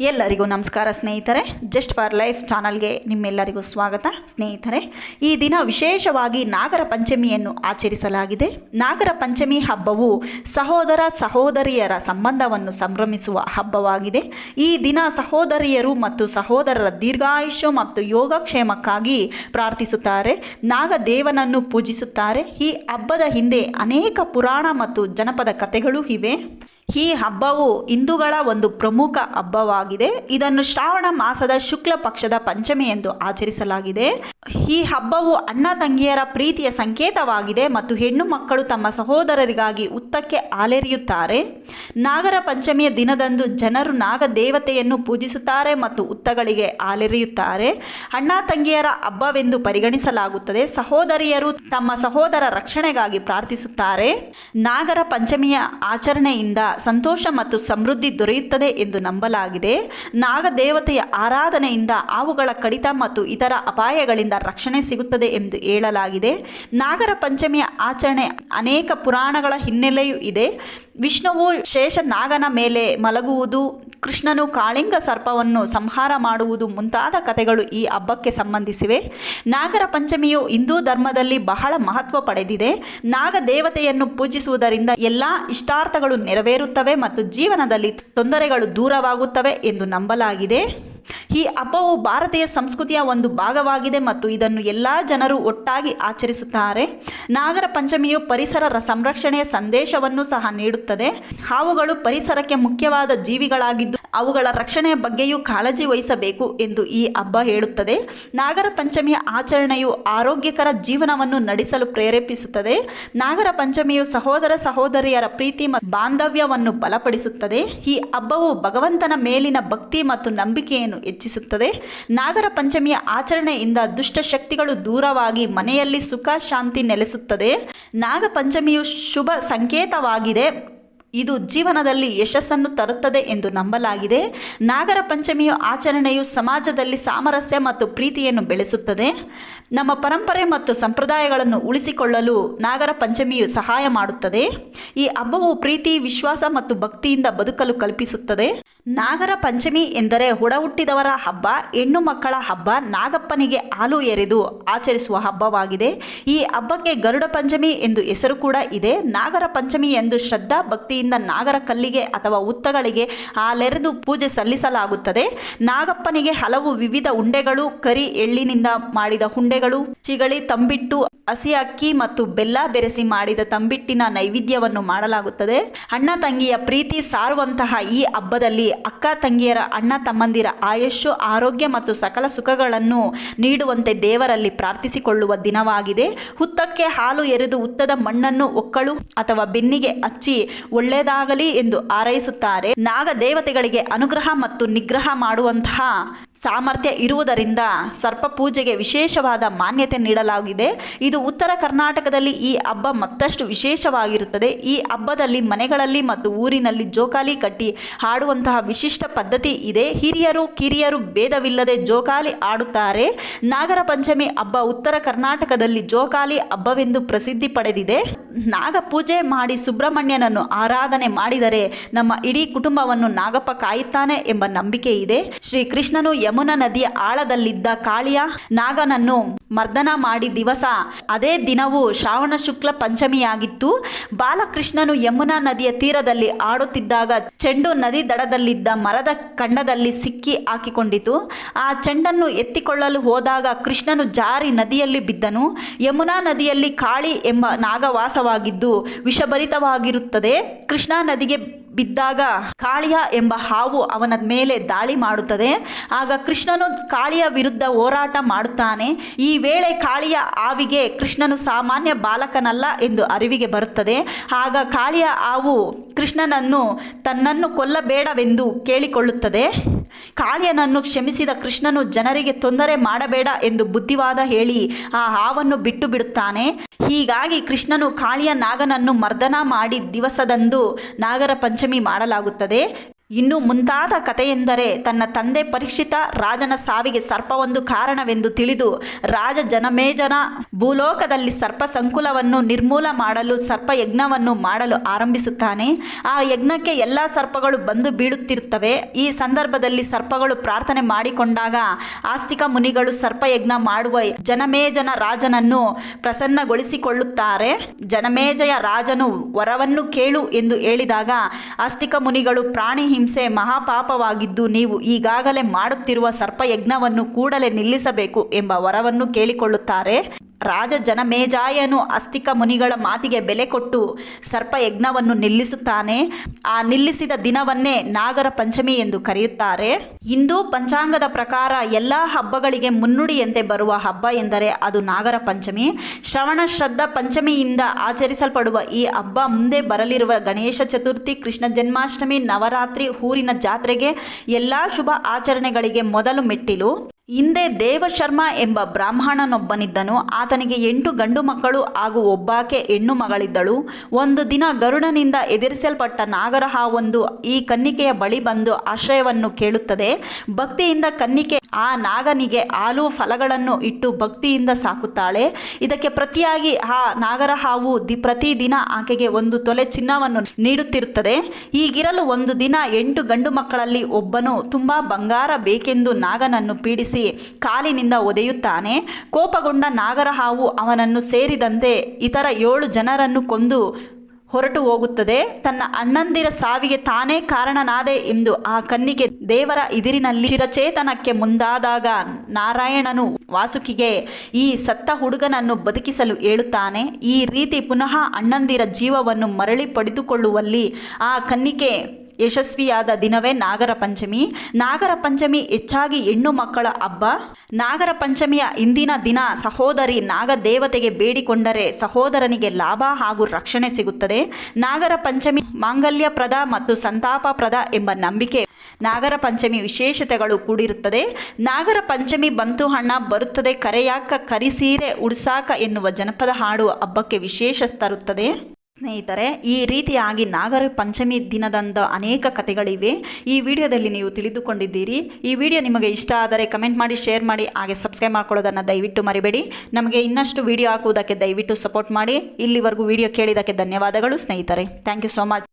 ಎಲ್ಲರಿಗೂ ನಮಸ್ಕಾರ ಸ್ನೇಹಿತರೆ. ಜಸ್ಟ್ ಫಾರ್ ಲೈಫ್ ಚಾನಲ್ಗೆ ನಿಮ್ಮೆಲ್ಲರಿಗೂ ಸ್ವಾಗತ ಸ್ನೇಹಿತರೆ. ಈ ದಿನ ವಿಶೇಷವಾಗಿ ನಾಗರ ಪಂಚಮಿಯನ್ನು ಆಚರಿಸಲಾಗಿದೆ. ನಾಗರ ಪಂಚಮಿ ಹಬ್ಬವು ಸಹೋದರ ಸಹೋದರಿಯರ ಸಂಬಂಧವನ್ನು ಸಂಭ್ರಮಿಸುವ ಹಬ್ಬವಾಗಿದೆ. ಈ ದಿನ ಸಹೋದರಿಯರು ಮತ್ತು ಸಹೋದರರ ದೀರ್ಘಾಯುಷ್ಯ ಮತ್ತು ಯೋಗಕ್ಷೇಮಕ್ಕಾಗಿ ಪ್ರಾರ್ಥಿಸುತ್ತಾರೆ. ನಾಗದೇವನನ್ನು ಪೂಜಿಸುತ್ತಾರೆ. ಈ ಹಬ್ಬದ ಹಿಂದೆ ಅನೇಕ ಪುರಾಣ ಮತ್ತು ಜನಪದ ಕಥೆಗಳು ಇವೆ. ಈ ಹಬ್ಬವು ಹಿಂದೂಗಳ ಒಂದು ಪ್ರಮುಖ ಹಬ್ಬವಾಗಿದೆ. ಇದನ್ನು ಶ್ರಾವಣ ಮಾಸದ ಶುಕ್ಲ ಪಕ್ಷದ ಪಂಚಮಿ ಎಂದು ಆಚರಿಸಲಾಗಿದೆ. ಈ ಹಬ್ಬವು ಅಣ್ಣ ತಂಗಿಯರ ಪ್ರೀತಿಯ ಸಂಕೇತವಾಗಿದೆ ಮತ್ತು ಹೆಣ್ಣು ಮಕ್ಕಳು ತಮ್ಮ ಸಹೋದರರಿಗಾಗಿ ಉತ್ತಕ್ಕೆ ಆಲೆರಿಯುತ್ತಾರೆ ನಾಗರ ಪಂಚಮಿಯ ದಿನದಂದು ಜನರು ನಾಗ ದೇವತೆಯನ್ನು ಪೂಜಿಸುತ್ತಾರೆ ಮತ್ತು ಉತ್ತಗಳಿಗೆ ಆಲೆರಿಯುತ್ತಾರೆ ಅಣ್ಣ ತಂಗಿಯರ ಹಬ್ಬವೆಂದು ಪರಿಗಣಿಸಲಾಗುತ್ತದೆ. ಸಹೋದರಿಯರು ತಮ್ಮ ಸಹೋದರ ರಕ್ಷಣೆಗಾಗಿ ಪ್ರಾರ್ಥಿಸುತ್ತಾರೆ. ನಾಗರ ಪಂಚಮಿಯ ಆಚರಣೆಯಿಂದ ಸಂತೋಷ ಮತ್ತು ಸಮೃದ್ಧಿ ದೊರೆಯುತ್ತದೆ ಎಂದು ನಂಬಲಾಗಿದೆ. ನಾಗದೇವತೆಯ ಆರಾಧನೆಯಿಂದ ಅವುಗಳ ಕಡಿತ ಮತ್ತು ಇತರ ಅಪಾಯಗಳಿಂದ ರಕ್ಷಣೆ ಸಿಗುತ್ತದೆ ಎಂದು ಹೇಳಲಾಗಿದೆ. ನಾಗರ ಪಂಚಮಿಯ ಆಚರಣೆ ಅನೇಕ ಪುರಾಣಗಳ ಹಿನ್ನೆಲೆಯೂ ಇದೆ. ವಿಷ್ಣುವು ಶೇಷನಾಗನ ಮೇಲೆ ಮಲಗುವುದು ಕೃಷ್ಣನು ಕಾಳಿಂಗ ಸರ್ಪವನ್ನು ಸಂಹಾರ ಮಾಡುವುದು ಮುಂತಾದ ಕಥೆಗಳು ಈ ಹಬ್ಬಕ್ಕೆ ಸಂಬಂಧಿಸಿವೆ. ನಾಗರ ಪಂಚಮಿಯು ಹಿಂದೂ ಧರ್ಮದಲ್ಲಿ ಬಹಳ ಮಹತ್ವ ಪಡೆದಿದೆ. ನಾಗ ದೇವತೆಯನ್ನು ಪೂಜಿಸುವುದರಿಂದ ಎಲ್ಲ ಇಷ್ಟಾರ್ಥಗಳು ನೆರವೇರುತ್ತವೆ ಮತ್ತು ಜೀವನದಲ್ಲಿ ತೊಂದರೆಗಳು ದೂರವಾಗುತ್ತವೆ ಎಂದು ನಂಬಲಾಗಿದೆ. ಈ ಹಬ್ಬವು ಭಾರತೀಯ ಸಂಸ್ಕೃತಿಯ ಒಂದು ಭಾಗವಾಗಿದೆ ಮತ್ತು ಇದನ್ನು ಎಲ್ಲ ಜನರು ಒಟ್ಟಾಗಿ ಆಚರಿಸುತ್ತಾರೆ. ನಾಗರ ಪಂಚಮಿಯು ಪರಿಸರ ಸಂರಕ್ಷಣೆಯ ಸಂದೇಶವನ್ನು ಸಹ ನೀಡುತ್ತದೆ. ಹಾವುಗಳು ಪರಿಸರಕ್ಕೆ ಮುಖ್ಯವಾದ ಜೀವಿಗಳಾಗಿದ್ದು, ಅವುಗಳ ರಕ್ಷಣೆಯ ಬಗ್ಗೆಯೂ ಕಾಳಜಿ ವಹಿಸಬೇಕು ಎಂದು ಈ ಹಬ್ಬ ಹೇಳುತ್ತದೆ. ನಾಗರ ಪಂಚಮಿಯ ಆಚರಣೆಯು ಆರೋಗ್ಯಕರ ಜೀವನವನ್ನು ನಡೆಸಲು ಪ್ರೇರೇಪಿಸುತ್ತದೆ. ನಾಗರ ಪಂಚಮಿಯು ಸಹೋದರ ಸಹೋದರಿಯರ ಪ್ರೀತಿ ಮತ್ತು ಬಾಂಧವ್ಯವನ್ನು ಬಲಪಡಿಸುತ್ತದೆ. ಈ ಹಬ್ಬವು ಭಗವಂತನ ಮೇಲಿನ ಭಕ್ತಿ ಮತ್ತು ನಂಬಿಕೆಯನ್ನು ಹೆಚ್ಚಿಸುತ್ತದೆ. ನಾಗರ ಪಂಚಮಿಯ ಆಚರಣೆಯಿಂದ ದುಷ್ಟ ಶಕ್ತಿಗಳು ದೂರವಾಗಿ ಮನೆಯಲ್ಲಿ ಸುಖ, ಶಾಂತಿ ನೆಲೆಸುತ್ತದೆ. ನಾಗ ಪಂಚಮಿಯು ಶುಭ ಸಂಕೇತವಾಗಿದೆ. ಇದು ಜೀವನದಲ್ಲಿ ಯಶಸ್ಸನ್ನು ತರುತ್ತದೆ ಎಂದು ನಂಬಲಾಗಿದೆ. ನಾಗರ ಪಂಚಮಿಯ ಆಚರಣೆಯು ಸಮಾಜದಲ್ಲಿ ಸಾಮರಸ್ಯ ಮತ್ತು ಪ್ರೀತಿಯನ್ನು ಬೆಳೆಸುತ್ತದೆ. ನಮ್ಮ ಪರಂಪರೆ ಮತ್ತು ಸಂಪ್ರದಾಯಗಳನ್ನು ಉಳಿಸಿಕೊಳ್ಳಲು ನಾಗರ ಪಂಚಮಿಯು ಸಹಾಯ ಮಾಡುತ್ತದೆ. ಈ ಹಬ್ಬವು ಪ್ರೀತಿ, ವಿಶ್ವಾಸ ಮತ್ತು ಭಕ್ತಿಯಿಂದ ಬದುಕಲು ಕಲ್ಪಿಸುತ್ತದೆ. ನಾಗರ ಪಂಚಮಿ ಎಂದರೆ ಹುಡಹುಟ್ಟಿದವರ ಹಬ್ಬ, ಹೆಣ್ಣು ಮಕ್ಕಳ ಹಬ್ಬ, ನಾಗಪ್ಪನಿಗೆ ಹಾಲು ಎರೆದು ಆಚರಿಸುವ ಹಬ್ಬವಾಗಿದೆ. ಈ ಹಬ್ಬಕ್ಕೆ ಗರುಡ ಪಂಚಮಿ ಎಂದು ಹೆಸರು ಕೂಡ ಇದೆ. ನಾಗರ ಪಂಚಮಿ ಎಂದು ಶ್ರದ್ಧಾ ಭಕ್ತಿಯಿಂದ ನಾಗರ ಕಲ್ಲಿಗೆ ಅಥವಾ ಉತ್ತಗಳಿಗೆ ಹಾಲೆರೆದು ಪೂಜೆ ಸಲ್ಲಿಸಲಾಗುತ್ತದೆ. ನಾಗಪ್ಪನಿಗೆ ಹಲವು ವಿವಿಧ ಉಂಡೆಗಳು, ಕರಿ ಎಳ್ಳಿನಿಂದ ಮಾಡಿದ ಉಂಡೆಗಳು, ಚಿಗಳಿ, ತಂಬಿಟ್ಟು ಹಸಿ ಅಕ್ಕಿ ಮತ್ತು ಬೆಲ್ಲ ಬೆರೆಸಿ ಮಾಡಿದ ತಂಬಿಟ್ಟಿನ ನೈವೇದ್ಯವನ್ನು ಮಾಡಲಾಗುತ್ತದೆ. ಅಣ್ಣ ತಂಗಿಯ ಪ್ರೀತಿ ಸಾರುವಂತಹ ಈ ಹಬ್ಬದಲ್ಲಿ ಅಕ್ಕ ತಂಗಿಯರ, ಅಣ್ಣ ತಮ್ಮಂದಿರ ಆಯುಷ್ಯು, ಆರೋಗ್ಯ ಮತ್ತು ಸಕಲ ಸುಖಗಳನ್ನು ನೀಡುವಂತೆ ದೇವರಲ್ಲಿ ಪ್ರಾರ್ಥಿಸಿಕೊಳ್ಳುವ ದಿನವಾಗಿದೆ. ಹುತ್ತಕ್ಕೆ ಹಾಲು ಎರೆದು ಹುತ್ತದ ಮಣ್ಣನ್ನು ಒಕ್ಕಳು ಅಥವಾ ಬೆನ್ನಿಗೆ ಹಚ್ಚಿ ಒಳ್ಳೆಯದಾಗಲಿ ಎಂದು ಹಾರೈಸುತ್ತಾರೆ. ನಾಗ ದೇವತೆಗಳಿಗೆ ಅನುಗ್ರಹ ಮತ್ತು ನಿಗ್ರಹ ಮಾಡುವಂತಹ ಸಾಮರ್ಥ್ಯ ಇರುವುದರಿಂದ ಸರ್ಪ ಪೂಜೆಗೆ ವಿಶೇಷವಾದ ಮಾನ್ಯತೆ ನೀಡಲಾಗಿದೆ. ಇದು ಉತ್ತರ ಕರ್ನಾಟಕದಲ್ಲಿ ಈ ಹಬ್ಬ ಮತ್ತಷ್ಟು ವಿಶೇಷವಾಗಿರುತ್ತದೆ. ಈ ಹಬ್ಬದಲ್ಲಿ ಮನೆಗಳಲ್ಲಿ ಮತ್ತು ಊರಿನಲ್ಲಿ ಜೋಕಾಲಿ ಕಟ್ಟಿ ಆಡುವಂತಹ ವಿಶಿಷ್ಟ ಪದ್ಧತಿ ಇದೆ. ಹಿರಿಯರು, ಕಿರಿಯರು ಭೇದವಿಲ್ಲದೆ ಜೋಕಾಲಿ ಆಡುತ್ತಾರೆ ನಾಗರ ಪಂಚಮಿ ಹಬ್ಬ ಉತ್ತರ ಕರ್ನಾಟಕದಲ್ಲಿ ಜೋಕಾಲಿ ಹಬ್ಬವೆಂದು ಪ್ರಸಿದ್ಧಿ ಪಡೆದಿದೆ. ನಾಗ ಪೂಜೆ ಮಾಡಿ ಸುಬ್ರಹ್ಮಣ್ಯನನ್ನು ಆರಾಧನೆ ಮಾಡಿದರೆ ನಮ್ಮ ಇಡೀ ಕುಟುಂಬವನ್ನು ನಾಗಪ್ಪ ಕಾಯುತ್ತಾನೆ ಎಂಬ ನಂಬಿಕೆ ಇದೆ. ಶ್ರೀ ಕೃಷ್ಣನು ಯಮುನಾ ನದಿಯ ಆಳದಲ್ಲಿದ್ದ ಕಾಳಿಯ ನಾಗನನ್ನು ಮರ್ದನ ಮಾಡಿ ದಿವಸ ಅದೇ ದಿನವು ಶ್ರಾವಣ ಶುಕ್ಲ ಪಂಚಮಿಯಾಗಿತ್ತು. ಬಾಲಕೃಷ್ಣನು ಯಮುನಾ ನದಿಯ ತೀರದಲ್ಲಿ ಆಡುತ್ತಿದ್ದಾಗ ಚೆಂಡು ನದಿ ದಡದಲ್ಲಿದ್ದ ಮರದ ಕಂಡದಲ್ಲಿ ಸಿಕ್ಕಿ ಹಾಕಿಕೊಂಡಿತು. ಆ ಚೆಂಡನ್ನು ಎತ್ತಿಕೊಳ್ಳಲು ಹೋದಾಗ ಕೃಷ್ಣನು ಜಾರಿ ನದಿಯಲ್ಲಿ ಬಿದ್ದನು. ಯಮುನಾ ನದಿಯಲ್ಲಿ ಕಾಳಿ ಎಂಬ ನಾಗವಾಸವಾಗಿದ್ದು ವಿಷಭರಿತವಾಗಿರುತ್ತದೆ. ಕೃಷ್ಣಾ ನದಿಗೆ ಬಿದ್ದಾಗ ಕಾಳಿಯ ಎಂಬ ಹಾವು ಅವನ ಮೇಲೆ ದಾಳಿ ಮಾಡುತ್ತದೆ. ಆಗ ಕೃಷ್ಣನು ಕಾಳಿಯ ವಿರುದ್ಧ ಹೋರಾಟ ಮಾಡುತ್ತಾನೆ. ಈ ವೇಳೆ ಕಾಳಿಯ ಹಾವಿಗೆ ಕೃಷ್ಣನು ಸಾಮಾನ್ಯ ಬಾಲಕನಲ್ಲ ಎಂದು ಅರಿವಿಗೆ ಬರುತ್ತದೆ. ಆಗ ಕಾಳಿಯ ಹಾವು ಕೃಷ್ಣನನ್ನು ತನ್ನನ್ನು ಕೊಲ್ಲಬೇಡವೆಂದು ಕೇಳಿಕೊಳ್ಳುತ್ತದೆ. ಕಾಳಿಯನನ್ನು ಕ್ಷಮಿಸಿದ ಕೃಷ್ಣನು ಜನರಿಗೆ ತೊಂದರೆ ಮಾಡಬೇಡ ಎಂದು ಬುದ್ಧಿವಾದ ಹೇಳಿ ಆ ಹಾವನ್ನು ಬಿಟ್ಟು ಬಿಡುತ್ತಾನೆ. ಹೀಗಾಗಿ ಕೃಷ್ಣನು ಕಾಳಿಯ ನಾಗನನ್ನು ಮರ್ದನ ಮಾಡಿ ದಿವಸದಂದು ನಾಗರ ಪಂಚಮಿ ಮಾಡಲಾಗುತ್ತದೆ. ಇನ್ನು ಮುಂತಾದ ಕಥೆಯೆಂದರೆ ತನ್ನ ತಂದೆ ಪರೀಕ್ಷಿತ ರಾಜನ ಸಾವಿಗೆ ಸರ್ಪವೊಂದು ಕಾರಣವೆಂದು ತಿಳಿದು ರಾಜ ಜನಮೇಜನ ಭೂಲೋಕದಲ್ಲಿ ಸರ್ಪ ಸಂಕುಲವನ್ನು ನಿರ್ಮೂಲ ಮಾಡಲು ಸರ್ಪ ಯಜ್ಞವನ್ನು ಮಾಡಲು ಆರಂಭಿಸುತ್ತಾನೆ. ಆ ಯಜ್ಞಕ್ಕೆ ಎಲ್ಲ ಸರ್ಪಗಳು ಬಂದು ಬೀಳುತ್ತಿರುತ್ತವೆ. ಈ ಸಂದರ್ಭದಲ್ಲಿ ಸರ್ಪಗಳು ಪ್ರಾರ್ಥನೆ ಮಾಡಿಕೊಂಡಾಗ ಆಸ್ತಿಕ ಮುನಿಗಳು ಸರ್ಪಯಜ್ಞ ಮಾಡುವ ಜನಮೇಜನ ರಾಜನನ್ನು ಪ್ರಸನ್ನಗೊಳಿಸಿಕೊಳ್ಳುತ್ತಾರೆ. ಜನಮೇಜಯ ರಾಜನು ವರವನ್ನು ಕೇಳು ಎಂದು ಹೇಳಿದಾಗ ಆಸ್ತಿಕ ಮುನಿಗಳು ಪ್ರಾಣಿ ಹಿಂಸೆ ಮಹಾಪಾಪವಾಗಿದ್ದು ನೀವು ಈಗಾಗಲೇ ಮಾಡುತ್ತಿರುವ ಸರ್ಪಯಜ್ಞವನ್ನು ಕೂಡಲೇ ನಿಲ್ಲಿಸಬೇಕು ಎಂಬ ವರವನ್ನು ಕೇಳಿಕೊಳ್ಳುತ್ತಾರೆ. ರಾಜ ಜನಮೇಜಾಯನು ಅಸ್ತಿಕ ಮುನಿಗಳ ಮಾತಿಗೆ ಬೆಲೆ ಕೊಟ್ಟು ಸರ್ಪಯಜ್ಞವನ್ನು ನಿಲ್ಲಿಸುತ್ತಾನೆ. ಆ ನಿಲ್ಲಿಸಿದ ದಿನವನ್ನೇ ನಾಗರ ಪಂಚಮಿ ಎಂದು ಕರೆಯುತ್ತಾರೆ. ಹಿಂದೂ ಪಂಚಾಂಗದ ಪ್ರಕಾರ ಎಲ್ಲ ಹಬ್ಬಗಳಿಗೆ ಮುನ್ನುಡಿಯಂತೆ ಬರುವ ಹಬ್ಬ ಎಂದರೆ ಅದು ನಾಗರ ಪಂಚಮಿ. ಶ್ರವಣ ಶ್ರದ್ಧಾ ಪಂಚಮಿಯಿಂದ ಆಚರಿಸಲ್ಪಡುವ ಈ ಹಬ್ಬ ಮುಂದೆ ಬರಲಿರುವ ಗಣೇಶ ಚತುರ್ಥಿ, ಕೃಷ್ಣ ಜನ್ಮಾಷ್ಟಮಿ, ನವರಾತ್ರಿ, ಊರಿನ ಜಾತ್ರೆಗೆ ಎಲ್ಲ ಶುಭ ಆಚರಣೆಗಳಿಗೆ ಮೊದಲು ಮೆಟ್ಟಿಲು. ಹಿಂದೆ ದೇವಶರ್ಮ ಎಂಬ ಬ್ರಾಹ್ಮಣನೊಬ್ಬನಿದ್ದನು. ಆತನಿಗೆ ಎಂಟು ಗಂಡು ಮಕ್ಕಳು ಹಾಗೂ ಒಬ್ಬಾಕೆ ಹೆಣ್ಣು ಮಗಳಿದ್ದಳು. ಒಂದು ದಿನ ಗರುಡನಿಂದ ಎದುರಿಸಲ್ಪಟ್ಟ ನಾಗರಹಾವೊಂದು ಈ ಕನ್ನಿಕೆಯ ಬಳಿ ಬಂದು ಆಶ್ರಯವನ್ನು ಕೇಳುತ್ತದೆ. ಭಕ್ತಿಯಿಂದ ಕನ್ನಿಕೆ ಆ ನಾಗನಿಗೆ ಹಾಲು, ಫಲಗಳನ್ನು ಇಟ್ಟು ಭಕ್ತಿಯಿಂದ ಸಾಕುತ್ತಾಳೆ. ಇದಕ್ಕೆ ಪ್ರತಿಯಾಗಿ ಆ ನಾಗರಹಾವು ದಿ ಪ್ರತಿದಿನ ಆಕೆಗೆ ಒಂದು ತೊಲೆ ಚಿನ್ನವನ್ನು ನೀಡುತ್ತಿರುತ್ತದೆ. ಹೀಗಿರಲು ಒಂದು ದಿನ ಎಂಟು ಗಂಡು ಮಕ್ಕಳಲ್ಲಿ ಒಬ್ಬನು, ತುಂಬ ಬಂಗಾರ ಬೇಕೆಂದು ನಾಗನನ್ನು ಪೀಡಿಸಿ ಕಾಲಿನಿಂದ ಒದೆಯುತ್ತಾನೆ. ಕೋಪಗೊಂಡ ನಾಗರಹಾವು ಅವನನ್ನು ಸೇರಿದಂತೆ ಇತರ ಏಳು ಜನರನ್ನು ಕೊಂದು ಹೊರಟು ಹೋಗುತ್ತದೆ. ತನ್ನ ಅಣ್ಣಂದಿರ ಸಾವಿಗೆ ತಾನೇ ಕಾರಣನಾದೆ ಎಂದು ಆ ಕನ್ನಿಗೆ ದೇವರ ಇದಿರಿನಲ್ಲಿ ಚಿರಚೇತನಕ್ಕೆ ಮುಂದಾದಾಗ ನಾರಾಯಣನು ವಾಸುಕಿಗೆ ಈ ಸತ್ತ ಹುಡುಗನನ್ನು ಬದುಕಿಸಲು ಹೇಳುತ್ತಾನೆ. ಈ ರೀತಿ ಪುನಃ ಅಣ್ಣಂದಿರ ಜೀವವನ್ನು ಮರಳಿ ಪಡೆದುಕೊಳ್ಳುವಲ್ಲಿ ಆ ಕನ್ನಿಕೆ ಯಶಸ್ವಿಯಾದ ದಿನವೇ ನಾಗರ ಪಂಚಮಿ. ನಾಗರ ಪಂಚಮಿ ಹೆಚ್ಚಾಗಿ ಹೆಣ್ಣು ಮಕ್ಕಳ ಹಬ್ಬ. ನಾಗರ ಪಂಚಮಿಯ ಇಂದಿನ ದಿನ ಸಹೋದರಿ ನಾಗದೇವತೆಗೆ ಬೇಡಿಕೊಂಡರೆ ಸಹೋದರನಿಗೆ ಲಾಭ ಹಾಗೂ ರಕ್ಷಣೆ ಸಿಗುತ್ತದೆ. ನಾಗರ ಪಂಚಮಿ ಮಾಂಗಲ್ಯಪ್ರದ ಮತ್ತು ಸಂತಾಪಪ್ರದ ಎಂಬ ನಂಬಿಕೆ ನಾಗರ ಪಂಚಮಿ ವಿಶೇಷತೆಗಳು ಕೂಡಿರುತ್ತದೆ. ನಾಗರ ಪಂಚಮಿ ಬಂತು ಹಣ್ಣ ಬರುತ್ತದೆ. ಕರೆಯಾಕ, ಕರಿಸೀರೆ, ಉಡ್ಸಾಕ ಎನ್ನುವ ಜನಪದ ಹಾಡು ಹಬ್ಬಕ್ಕೆ ವಿಶೇಷ ತರುತ್ತದೆ. ಸ್ನೇಹಿತರೆ, ಈ ರೀತಿಯಾಗಿ ನಾಗರ ಪಂಚಮಿ ದಿನದಂದ ಅನೇಕ ಕಥೆಗಳಿವೆ. ಈ ವಿಡಿಯೋದಲ್ಲಿ ನೀವು ತಿಳಿದುಕೊಂಡಿದ್ದೀರಿ. ಈ ವಿಡಿಯೋ ನಿಮಗೆ ಇಷ್ಟ ಆದರೆ ಕಮೆಂಟ್ ಮಾಡಿ, ಶೇರ್ ಮಾಡಿ, ಹಾಗೆ ಸಬ್ಸ್ಕ್ರೈಬ್ ಮಾಡ್ಕೊಳ್ಳೋದನ್ನು ದಯವಿಟ್ಟು ಮರಿಬೇಡಿ. ನಮಗೆ ಇನ್ನಷ್ಟು ವಿಡಿಯೋ ಹಾಕುವುದಕ್ಕೆ ದಯವಿಟ್ಟು ಸಪೋರ್ಟ್ ಮಾಡಿ. ಇಲ್ಲಿವರೆಗೂ ವಿಡಿಯೋ ಕೇಳಿದ್ದಕ್ಕೆ ಧನ್ಯವಾದಗಳು ಸ್ನೇಹಿತರೆ. Thank you so much.